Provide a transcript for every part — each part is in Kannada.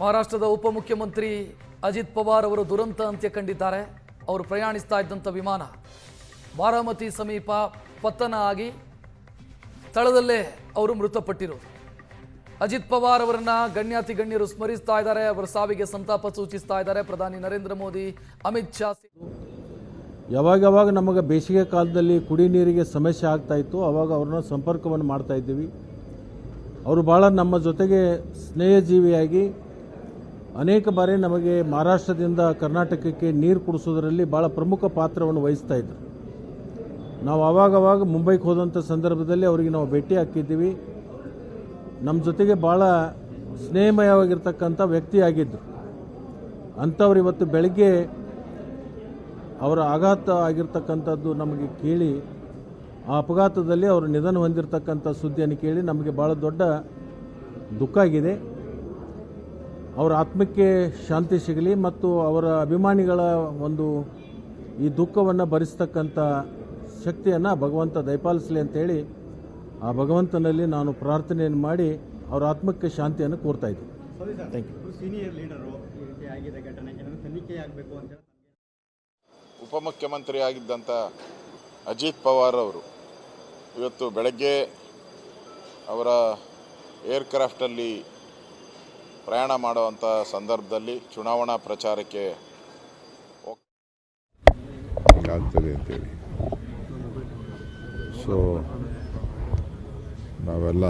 ಮಹಾರಾಷ್ಟ್ರದ ಉಪಮುಖ್ಯಮಂತ್ರಿ ಅಜಿತ್ ಪವಾರ್ ಅವರು ದುರಂತ ಅಂತ್ಯ ಕಂಡಿದ್ದಾರೆ. ಅವರು ಪ್ರಯಾಣಿಸ್ತಾ ಇದ್ದಂಥ ವಿಮಾನ ಬಾರಾಮತಿ ಸಮೀಪ ಪತನ ಆಗಿ ಸ್ಥಳದಲ್ಲೇ ಅವರು ಮೃತಪಟ್ಟಿರೋದು ಅಜಿತ್ ಪವಾರ್ ಅವರನ್ನ ಗಣ್ಯಾತಿ ಗಣ್ಯರು ಸ್ಮರಿಸ್ತಾ ಇದ್ದಾರೆ. ಅವರ ಸಾವಿಗೆ ಸಂತಾಪ ಸೂಚಿಸ್ತಾ ಇದ್ದಾರೆ. ಪ್ರಧಾನಿ ನರೇಂದ್ರ ಮೋದಿ, ಅಮಿತ್ ಶಾ ಯಾವಾಗ ಯಾವಾಗ ನಮಗೆ ಬೇಸಿಗೆ ಕಾಲದಲ್ಲಿ ಕುಡಿ ನೀರಿಗೆ ಸಮಸ್ಯೆ ಆಗ್ತಾ ಇತ್ತು, ಅವಾಗ ಅವ್ರನ್ನ ಸಂಪರ್ಕವನ್ನು ಮಾಡ್ತಾ ಇದ್ದೀವಿ. ಅವರು ಭಾಳ ನಮ್ಮ ಜೊತೆಗೆ ಸ್ನೇಹಜೀವಿಯಾಗಿ ಅನೇಕ ಬಾರಿ ನಮಗೆ ಮಹಾರಾಷ್ಟ್ರದಿಂದ ಕರ್ನಾಟಕಕ್ಕೆ ನೀರು ಕುಡಿಸೋದರಲ್ಲಿ ಭಾಳ ಪ್ರಮುಖ ಪಾತ್ರವನ್ನು ವಹಿಸ್ತಾ ಇದ್ದರು ನಾವು ಆವಾಗವಾಗ ಮುಂಬೈಗೆ ಹೋದಂಥ ಸಂದರ್ಭದಲ್ಲಿ ಅವರಿಗೆ ನಾವು ಭೇಟಿ ಹಾಕಿದ್ದೀವಿ. ನಮ್ಮ ಜೊತೆಗೆ ಭಾಳ ಸ್ನೇಹಮಯವಾಗಿರ್ತಕ್ಕಂಥ ವ್ಯಕ್ತಿಯಾಗಿದ್ದರು ಅಂಥವ್ರು ಇವತ್ತು ಬೆಳಗ್ಗೆ ಅವರ ಆಘಾತ ಆಗಿರ್ತಕ್ಕಂಥದ್ದು ನಮಗೆ ಕೇಳಿ, ಆ ಅಪಘಾತದಲ್ಲಿ ಅವರು ನಿಧನ ಹೊಂದಿರತಕ್ಕಂಥ ಸುದ್ದಿಯನ್ನು ಕೇಳಿ ನಮಗೆ ಭಾಳ ದೊಡ್ಡ ದುಃಖ ಆಗಿದೆ. ಅವರ ಆತ್ಮಕ್ಕೆ ಶಾಂತಿ ಸಿಗಲಿ ಮತ್ತು ಅವರ ಅಭಿಮಾನಿಗಳ ಒಂದು ಈ ದುಃಖವನ್ನು ಭರಿಸ್ತಕ್ಕಂಥ ಶಕ್ತಿಯನ್ನು ಭಗವಂತ ದಯಪಾಲಿಸಲಿ ಅಂತೇಳಿ ಆ ಭಗವಂತನಲ್ಲಿ ನಾನು ಪ್ರಾರ್ಥನೆಯನ್ನು ಮಾಡಿ ಅವರ ಆತ್ಮಕ್ಕೆ ಶಾಂತಿಯನ್ನು ಕೋರ್ತಾ ಇದ್ದೀನಿ. ಥ್ಯಾಂಕ್ ಯು ಸೀನಿಯರ್ ಲೀಡರು ಈ ರೀತಿ ಆಗಿದೆ ಘಟನೆ ಏನಾದ್ರು ತನಿಖೆ ಆಗಬೇಕು ಅಂತ ಹೇಳಿ ಉಪಮುಖ್ಯಮಂತ್ರಿ ಆಗಿದ್ದಂಥ ಅಜಿತ್ ಪವಾರ್ ಅವರು ಇವತ್ತು ಬೆಳಗ್ಗೆ ಅವರ ಏರ್ಕ್ರಾಫ್ಟಲ್ಲಿ ಪ್ರಯಾಣ ಮಾಡುವಂಥ ಸಂದರ್ಭದಲ್ಲಿ ಚುನಾವಣಾ ಪ್ರಚಾರಕ್ಕೆ ಆಗ್ತದೆ ಅಂತೇಳಿ. ಸೊ ನಾವೆಲ್ಲ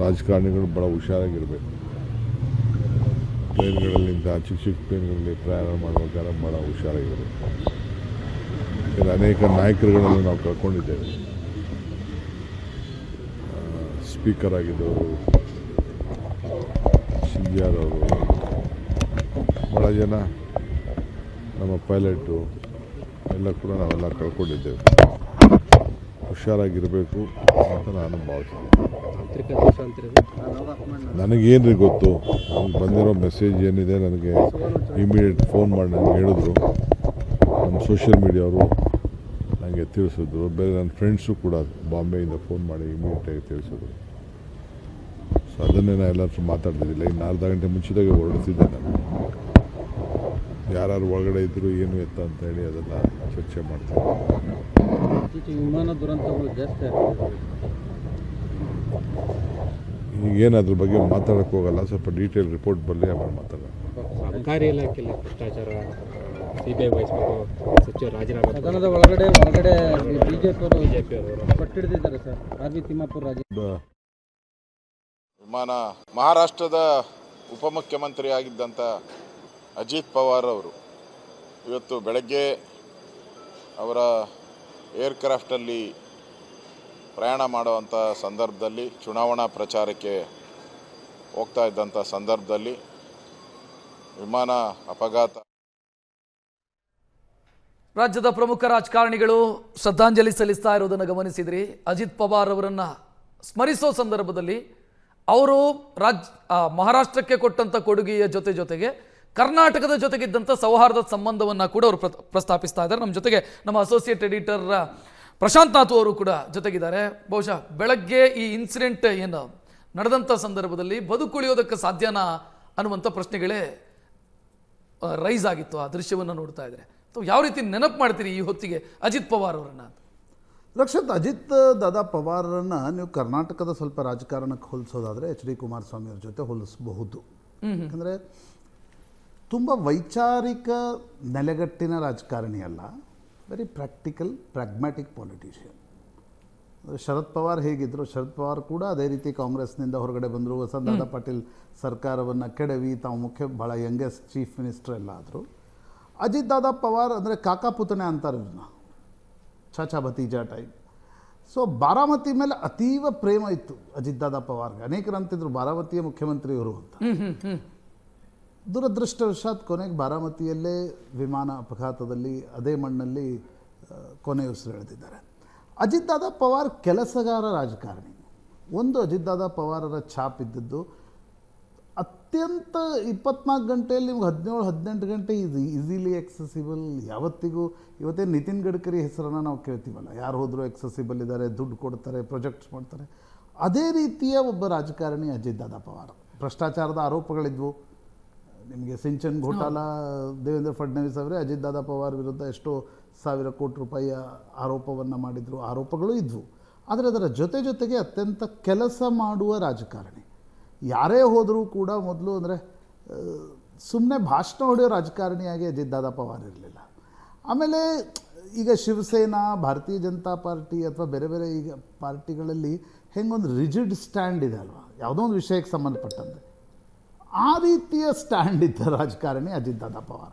ರಾಜಕಾರಣಿಗಳು ಭಾಳ ಹುಷಾರಾಗಿರಬೇಕು. ಪ್ಲೇನ್ಗಳಲ್ಲಿಂದ ಚಿಕ್ಕ ಚಿಕ್ಕ ಪ್ಲೇನ್ಗಳಲ್ಲಿ ಪ್ರಯಾಣ ಮಾಡುವಾಗ ಭಾಳ ಹುಷಾರಾಗಿರಬೇಕು ಅನೇಕ ನಾಯಕರುಗಳನ್ನು ನಾವು ಕಳ್ಕೊಂಡಿದ್ದೇವೆ ಸ್ಪೀಕರ್ ಆಗಿದ್ದವರು ಸಿ ಆರ್ ಅವರು ಭಾಳ ಜನ ನಮ್ಮ ಪೈಲಟು ಎಲ್ಲ ಕೂಡ ನಾವೆಲ್ಲ ಕಳ್ಕೊಂಡಿದ್ದೇವೆ. ಹುಷಾರಾಗಿರಬೇಕು ಅಂತ ನಾನು ಭಾವಿಸ್ತೀನಿ. ನನಗೇನು ರೀ ಗೊತ್ತು? ನನಗೆ ಬಂದಿರೋ ಮೆಸೇಜ್ ಏನಿದೆ ನನಗೆ ಇಮಿಡಿಯೇಟ್ ಫೋನ್ ಮಾಡಿ ನನಗೆ ಹೇಳಿದ್ರು. ನಮ್ಮ ಸೋಷಿಯಲ್ ಮೀಡಿಯಾವರು ನನಗೆ ತಿಳಿಸಿದ್ರು. ಬೇರೆ ನನ್ನ ಫ್ರೆಂಡ್ಸು ಕೂಡ ಬಾಂಬೆಯಿಂದ ಫೋನ್ ಮಾಡಿ ಇಮಿಡಿಯೇಟಾಗಿ ತಿಳಿಸಿದ್ರು. ಸೊ ಅದನ್ನೇ ನಾನು ಎಲ್ಲರೂ ಹತ್ರ ಮಾತಾಡ್ತಿದ್ದಿಲ್ಲ ಇನ್ನು ಅರ್ಧ ಗಂಟೆ ಮುಂಚಿತಾಗೆ ಹೊರಡ್ತಿದ್ದೆ ನಾನು. ಯಾರು ಒಳಗಡೆ ಇದ್ರು ಏನು ಎತ್ತ ಅಂತ ಹೇಳಿ ಅದೆಲ್ಲ ಚರ್ಚೆ ಮಾಡ್ತಾರೆ ವಿಮಾನ ದುರಂತಗಳು ಜಾಸ್ತಿ ಆಗ್ತದೆ ಈಗೇನು ಅದ್ರ ಬಗ್ಗೆ ಮಾತಾಡೋಕ್ಕೆ ಹೋಗಲ್ಲ. ಸ್ವಲ್ಪ ಡೀಟೇಲ್ ರಿಪೋರ್ಟ್ ಬರಲಿ ಆಮೇಲೆ ಮಾತಾಡೋಣ. ಸರ್ಕಾರಿ ಇಲಾಖೆಯಲ್ಲಿ ಭ್ರಷ್ಟಾಚಾರ ಸಿಬಿಐ ವಹಿಸ್ಬೇಕು ಸಚಿವ ರಾಜೀನಾಮೆ ಸದನದ ಒಳಗಡೆ ಒಳಗಡೆ ಬಿಜೆಪಿ ಅವರು ಬಿಜೆಪಿ ಅವರು ಪಟ್ಟಿಡಿದಿದ್ದಾರೆ ಸರ್. ಆರ್ ವಿ ತಿಮ್ಮಾಪುರ ರಾಜ ಬ- ವಿಮಾನ ಮಹಾರಾಷ್ಟ್ರದ ಉಪಮುಖ್ಯಮಂತ್ರಿ ಆಗಿದ್ದಂಥ ಅಜಿತ್ ಪವಾರ್ ಅವರು ಇವತ್ತು ಬೆಳಗ್ಗೆ ಅವರ ಏರ್ಕ್ರಾಫ್ಟಲ್ಲಿ ಪ್ರಯಾಣ ಮಾಡುವಂಥ ಸಂದರ್ಭದಲ್ಲಿ, ಚುನಾವಣಾ ಪ್ರಚಾರಕ್ಕೆ ಹೋಗ್ತಾ ಇದ್ದಂಥ ಸಂದರ್ಭದಲ್ಲಿ ವಿಮಾನ ಅಪಘಾತ ರಾಜ್ಯದ ಪ್ರಮುಖ ರಾಜಕಾರಣಿಗಳು ಶ್ರದ್ಧಾಂಜಲಿ ಸಲ್ಲಿಸ್ತಾ ಇರೋದನ್ನು ಗಮನಿಸಿದ್ರಿ. ಅಜಿತ್ ಪವಾರ್ ಅವರನ್ನು ಸ್ಮರಿಸೋ ಸಂದರ್ಭದಲ್ಲಿ ಅವರು ರಾಜ್ ಮಹಾರಾಷ್ಟ್ರಕ್ಕೆ ಕೊಟ್ಟಂಥ ಕೊಡುಗೆಯ ಜೊತೆ ಜೊತೆಗೆ ಕರ್ನಾಟಕದ ಜೊತೆಗಿದ್ದಂಥ ಸೌಹಾರ್ದ ಸಂಬಂಧವನ್ನು ಕೂಡ ಅವರು ಪ್ರ- ಪ್ರಸ್ತಾಪಿಸ್ತಾ ಇದ್ದಾರೆ. ನಮ್ಮ ಜೊತೆಗೆ ನಮ್ಮ ಅಸೋಸಿಯೇಟ್ ಎಡಿಟರ್ ಪ್ರಶಾಂತ್ ನಾಥ್ ಅವರು ಕೂಡ ಜೊತೆಗಿದ್ದಾರೆ. ಬಹುಶಃ ಬೆಳಗ್ಗೆ ಈ ಇನ್ಸಿಡೆಂಟ್ ಏನು ನಡೆದಂಥ ಸಂದರ್ಭದಲ್ಲಿ ಬದುಕುಳಿಯೋದಕ್ಕೆ ಸಾಧ್ಯನಾ ಅನ್ನುವಂಥ ಪ್ರಶ್ನೆಗಳೇ ರೈಸ್ ಆಗಿತ್ತು. ಆ ದೃಶ್ಯವನ್ನು ನೋಡ್ತಾ ಇದ್ದಾರೆ. ಯಾವ ರೀತಿ ನೆನಪು ಮಾಡ್ತೀರಿ ಈ ಹೊತ್ತಿಗೆ ಅಜಿತ್ ಪವಾರ್ ಅವರನ್ನ ಅಂತ ರಕ್ಷತ್ ಅಜಿತ್ ದಾದಾ ಪವಾರನ್ನು ನೀವು ಕರ್ನಾಟಕದ ಸ್ವಲ್ಪ ರಾಜಕಾರಣಕ್ಕೆ ಹೋಲಿಸೋದಾದರೆ ಎಚ್ ಡಿ ಕುಮಾರಸ್ವಾಮಿಯವ್ರ ಜೊತೆ ಹೋಲಿಸಬಹುದು. ಯಾಕಂದರೆ ತುಂಬ ವೈಚಾರಿಕ ನೆಲೆಗಟ್ಟಿನ ರಾಜಕಾರಣಿ ಅಲ್ಲ very practical pragmatic politician Sharad Pawar ಹೇಗಿದ್ದರು Sharad Pawar ಕೂಡ ಅದೇ ರೀತಿ ಕಾಂಗ್ರೆಸ್ನಿಂದ ಹೊರಗಡೆ ಬಂದರು. ವಸಂತದಾದ ಪಾಟೀಲ್ ಸರ್ಕಾರವನ್ನು ಕೆಡವಿ ತಾವು ಮುಖ್ಯ ಭಾಳ ಯಂಗೆಸ್ಟ್ ಚೀಫ್ ಮಿನಿಸ್ಟರ್ ಎಲ್ಲ ಆದರು. ಅಜಿತ್ ದಾದಾ ಪವಾರ್ ಅಂದರೆ ಕಾಕಾ ಪುತನೆ ಅಂತಾರೆ ಚಾಚಾ ಭತೀಜಾ ಟೈಪ್. ಸೊ ಬಾರಾಮತಿ ಮೇಲೆ ಅತೀವ ಪ್ರೇಮ ಇತ್ತು ಅಜಿತ್ ದಾದಾ ಪವಾರ್ಗೆ ಅನೇಕರು ಅಂತಿದ್ರು ಬಾರಾಮತಿಯ ಮುಖ್ಯಮಂತ್ರಿ ಇವರು ಅಂತ. ದುರದೃಷ್ಟವಶಾತ್ ಕೊನೆಗೆ ಬಾರಾಮತಿಯಲ್ಲೇ ವಿಮಾನ ಅಪಘಾತದಲ್ಲಿ ಅದೇ ಮಣ್ಣಲ್ಲಿ ಕೊನೆ ಉಸಿರೆಳೆದಿದ್ದಾರೆ ಅಜಿತ್ ದಾದಾ ಪವಾರ್ ಕೆಲಸಗಾರ ರಾಜಕಾರಣಿ. ಒಂದು ಅಜಿತ್ ದಾದಾ ಪವಾರರ ಛಾಪ್ ಇದ್ದದ್ದು ಅತ್ಯಂತ ಇಪ್ಪತ್ನಾಲ್ಕು ಗಂಟೆಯಲ್ಲಿ ನಿಮ್ಗೆ ಹದಿನೇಳು, ಹದಿನೆಂಟು ಗಂಟೆ ಇದು ಈಸಿಲಿ ಎಕ್ಸೆಸಿಬಲ್ ಯಾವತ್ತಿಗೂ, ಇವತ್ತೇ ನಿತಿನ್ ಗಡ್ಕರಿ ಹೆಸರನ್ನು ನಾವು ಕೇಳ್ತೀವಲ್ಲ. ಯಾರು ಹೋದರೂ ಎಕ್ಸಸಿಬಲ್ ಇದ್ದಾರೆ, ದುಡ್ಡು ಕೊಡ್ತಾರೆ ಪ್ರೊಜೆಕ್ಟ್ಸ್ ಮಾಡ್ತಾರೆ. ಅದೇ ರೀತಿಯ ಒಬ್ಬ ರಾಜಕಾರಣಿ ಅಜಿತ್ ದಾದಾ ಪವಾರ್. ಭ್ರಷ್ಟಾಚಾರದ ಆರೋಪಗಳಿದ್ವು. ನಿಮಗೆ ಸಿಂಚನ್ ಘೋಟಾಲ, ದೇವೇಂದ್ರ ಫಡ್ನವೀಸ್ ಅವರೇ ಅಜಿತ್ ದಾದಾ ಪವಾರ್ ವಿರುದ್ಧ ಎಷ್ಟೋ ಸಾವಿರ ಕೋಟಿ ರೂಪಾಯಿಯ ಆರೋಪವನ್ನು ಮಾಡಿದರು. ಆರೋಪಗಳು ಇದ್ವು. ಆದರೆ ಅದರ ಜೊತೆ ಜೊತೆಗೆ ಅತ್ಯಂತ ಕೆಲಸ ಮಾಡುವ ರಾಜಕಾರಣಿ ಯಾರೇ ಹೋದರೂ ಕೂಡ ಮೊದಲು ಅಂದರೆ ಸುಮ್ಮನೆ ಭಾಷಣ ಹೊಡೆಯೋ ರಾಜಕಾರಣಿಯಾಗಿ ಅಜಿತ್ ದಾದಾ ಪವಾರ್ ಇರಲಿಲ್ಲ. ಆಮೇಲೆ ಈಗ ಶಿವಸೇನಾ, ಭಾರತೀಯ ಜನತಾ ಪಾರ್ಟಿ ಅಥವಾ ಬೇರೆ ಬೇರೆ ಈಗ ಪಾರ್ಟಿಗಳಲ್ಲಿ ಹೆಂಗೊಂದು ರಿಜಿಡ್ ಸ್ಟ್ಯಾಂಡ್ ಇದೆ ಅಲ್ವಾ? ಯಾವುದೋ ಒಂದು ವಿಷಯಕ್ಕೆ ಸಂಬಂಧಪಟ್ಟಂತೆ. ಆ ರೀತಿಯ ಸ್ಟ್ಯಾಂಡ್ ಇದ್ದ ರಾಜಕಾರಣಿ ಅಜಿತ್ ದಾದಾ ಪವಾರ್